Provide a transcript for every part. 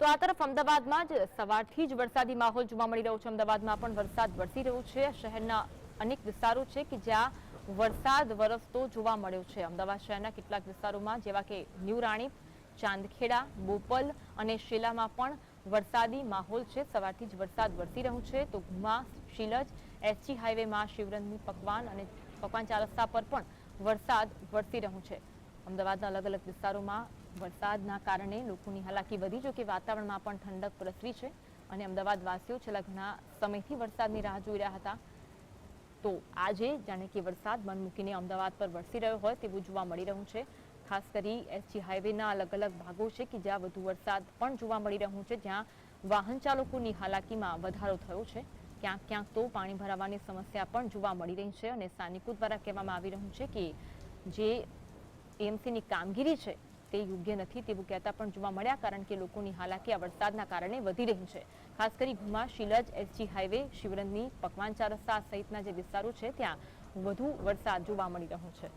તો આ તરફ અમદાવાદમાં જ સવારથી જ વરસાદી માહોલ જોવા મળી રહ્યો છે. અમદાવાદમાં પણ વરસાદ વરસી રહ્યો છે. શહેરના અનેક વિસ્તારો છે કે જ્યાં વરસાદ વરસતો જોવા મળ્યો છે. અમદાવાદ શહેરના કેટલાક વિસ્તારોમાં જેવા કે ન્યૂ રાણીપ ચાંદખેડા, બોપલ અને શિલામાં પણ વરસાદી માહોલ છે. સવારથી જ વરસાદ વરસી રહ્યો છે. તો ઘુમા શિલજ, એસજી હાઈવેમાં શિવરંગની પકવાન અને પકવાન ચાર રસ્તા પર પણ વરસાદ વરસી રહ્યો છે. અમદાવાદના અલગ અલગ વિસ્તારોમાં વરસાદના કારણે લોકોની હાલાકી વધી જો કે વાતાવરણમાં પણ ઠંડક પ્રસરી છે અને અમદાવાદ વાસીઓ છેલ્લા ઘણા સમયથી વરસાદની રાહ જોઈ રહ્યા હતા. તો આજે જાણે કે વરસાદ મન મૂકીને અમદાવાદ પર વરસી રહ્યો હોય તેવું જોવા મળી રહ્યું છે. ખાસ કરી એસજી હાઈવેના અલગ અલગ ભાગો છે કે જ્યાં વધુ વરસાદ પણ જોવા મળી રહ્યું છે, જ્યાં વાહન ચાલકોની હાલાકીમાં વધારો થયો છે. ક્યાંક ક્યાંક તો પાણી ભરાવાની સમસ્યા પણ જોવા મળી રહી છે અને સ્થાનિકો દ્વારા કહેવામાં આવી રહ્યું છે કે જે એમસીની કામગીરી છે, તે યોગ્ય નથી તેવું કહેતા પણ જોવા મળ્યા કારણ કે લોકોની હાલાકી આ વરસાદના કારણે વધી રહી છે. ખાસ કરી ઘુમા શિલજ, એસજી હાઈવે શિવરંગની પકવાન ચાર રસ્તા સહિતના જે વિસ્તારો છે, ત્યાં વધુ વરસાદ જોવા મળી રહ્યો છે.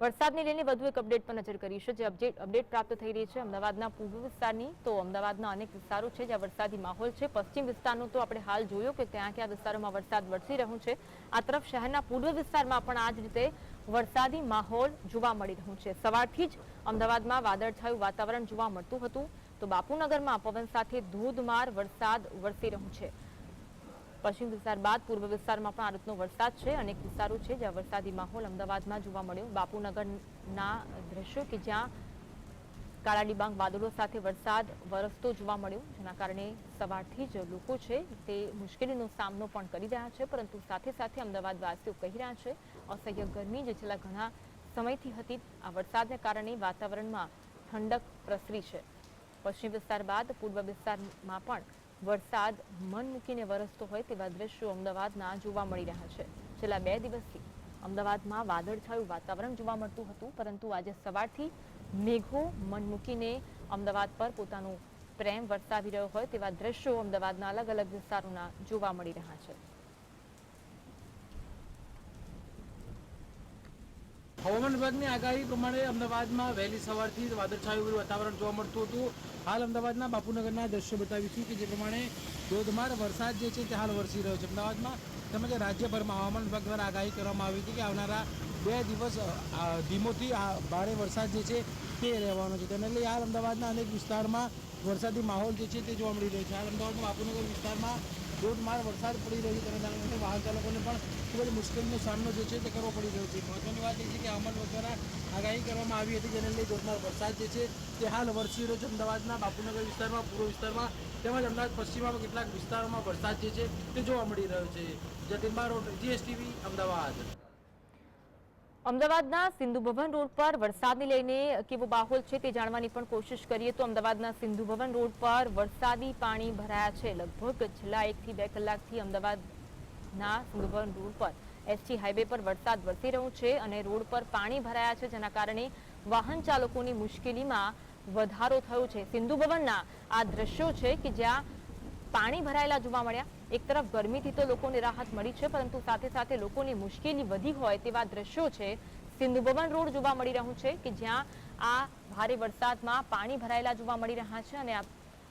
વરસાદને લઈને વધુ એક અપડેટ પર નજર કરીશું જે અપડેટ અપડેટ પ્રાપ્ત થઈ રહી છે અમદાવાદના પૂર્વ વિસ્તારની, તો અમદાવાદના અનેક વિસ્તારો છે જ્યાં વરસાદી માહોલ છે. પશ્ચિમ વિસ્તારનું તો આપણે હાલ જોયો કે ત્યાં ક્યાં વિસ્તારોમાં વરસાદ વરસી રહ્યો છે. આ તરફ શહેરના પૂર્વ વિસ્તારમાં પણ આ જ રીતે વરસાદી માહોલ જોવા મળી રહ્યું છે. સવારથી જ અમદાવાદમાં વાદળછાયું વાતાવરણ જોવા મળતું હતું. તો બાપુનગરમાં પવન સાથે ધોધમાર વરસાદ વરસી રહ્યો છે. પશ્ચિમ વિસ્તાર બાદ પૂર્વ વિસ્તારમાં પણ આ રીતનો વરસાદ છે. અનેક વિસ્તારો છે જ્યાં વરસાદી માહોલ અમદાવાદમાં જોવા મળ્યો. બાપુનગરના દ્રશ્યો કે જ્યાં કાળા ડિબાંગ વાદળો સાથે વરસાદ વરસતો જોવા મળ્યો, જેના કારણે સવારથી જ લોકો છે તે મુશ્કેલીનો સામનો પણ કરી રહ્યા છે, પરંતુ સાથે સાથે અમદાવાદ વાસીઓ કહી રહ્યા છે, અસહ્ય ગરમી જે છેલ્લા ઘણા સમયથી હતી, આ વરસાદને કારણે વાતાવરણમાં ઠંડક પ્રસરી છે. પશ્ચિમ વિસ્તાર બાદ પૂર્વ વિસ્તારમાં પણ વરસાદ મન મૂકીને વરસતો હોય તેવા દ્રશ્યો અમદાવાદના જોવા મળી રહ્યા છે. છેલ્લા બે દિવસથી અમદાવાદમાં વાદળછાયું વાતાવરણ જોવા મળતું હતું, પરંતુ આજે સવારથી મેઘો મન મૂકીને અમદાવાદ પર પોતાનું પ્રેમ વરસાવી રહ્યો હોય તેવા દ્રશ્યો અમદાવાદના અલગ અલગ વિસ્તારોના જોવા મળી રહ્યા છે. હવામાન વિભાગની આગાહી પ્રમાણે અમદાવાદમાં વહેલી સવારથી વાદળછાયું વાતાવરણ જોવા મળતું હતું. હાલ અમદાવાદના બાપુનગરના દ્રશ્યો બતાવીશું કે જે પ્રમાણે ધોધમાર વરસાદ જે છે તે હાલ વરસી રહ્યો છે. અમદાવાદમાં તેમજ રાજ્યભરમાં હવામાન વિભાગ દ્વારા આગાહી કરવામાં આવી હતી કે આવનારા બે દિવસ ધીમોથી ભારે વરસાદ જે છે તે રહેવાનો છે. તેને લઈ હાલ અમદાવાદના અનેક વિસ્તારમાં વરસાદી માહોલ જે છે તે જોવા મળી રહ્યો છે. હાલ અમદાવાદના બાપુનગર વિસ્તારમાં ધોધમાર વરસાદ પડી રહ્યો છે તેના વાહન ચાલકોને પણ ખૂબ જ મુશ્કેલીનો સામનો જે છે તે કરવો પડી રહ્યો છે. મહત્વની વાત એ છે કે અમલ દ્વારા આગાહી કરવામાં આવી હતી, જેને લઈ ધોધમાર વરસાદ જે છે તે હાલ વરસી રહ્યો છે. અમદાવાદના બાપુનગર વિસ્તારમાં, પૂર્વ વિસ્તારમાં તેમજ અમદાવાદ પશ્ચિમમાં કેટલાક વિસ્તારોમાં વરસાદ જે છે તે જોવા મળી રહ્યો છે. જતીન બારોટ જીએસટીવી, અમદાવાદ. અમદાવાદના સિંધુ ભવન રોડ પર વરસાદને લઈને કેવો માહોલ છે તે જાણવાની પણ કોશિશ કરીએ તો અમદાવાદના સિંધુ ભવન રોડ પર વરસાદી પાણી ભરાયા છે. લગભગ છેલ્લા એકથી બે કલાકથી અમદાવાદના સિંધુ ભવન રોડ પર એસટી હાઈવે પર વરસાદ વરસી રહ્યો છે અને રોડ પર પાણી ભરાયા છે, જેના કારણે વાહન ચાલકોની મુશ્કેલીમાં વધારો થયો છે. સિંધુ ભવનના આ દ્રશ્યો છે કે જ્યાં પાણી ભરાયેલા જોવા મળ્યા. એક તરફ ગરમીથી તો લોકોને રાહત મળી છે, પરંતુ સાથે સાથે લોકોની મુશ્કેલી વધી હોય તેવા દ્રશ્યો છે, સિંધુ ભવન રોડ જોવા મળી રહ્યું છે કે જ્યાં આ ભારે વરસાદમાં પાણી ભરાયેલા જોવા મળી રહ્યા છે અને આ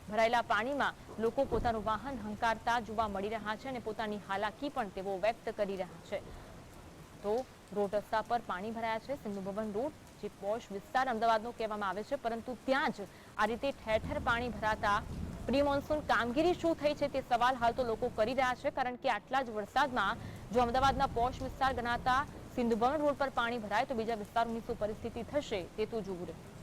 ભરાયેલા પાણીમાં લોકો પોતાનું વાહન હંકારતા જોવા મળી રહ્યા છે અને પોતાની હાલાકી પણ તેઓ વ્યક્ત કરી રહ્યા છે. તો રોડ રસ્તા પર પાણી ભરાયા છે, સિંધુ ભવન રોડ જે પોશ વિસ્તાર અમદાવાદનો કહેવામાં આવે છે, પરંતુ ત્યાં જ આ રીતે ઠેર ઠેર પાણી ભરાતા પ્રી મોન્સૂન કામગીરી શું થઈ છે તે સવાલ હાલ તો લોકો કરી રહ્યા છે, કારણ કે આટલા જ વરસાદમાં જો અમદાવાદના પોશ વિસ્તાર ગણાતા સિંધુભવન રોડ પર પાણી ભરાય તો બીજા વિસ્તારોની શું પરિસ્થિતિ થશે તે તો જોવું રહ્યું.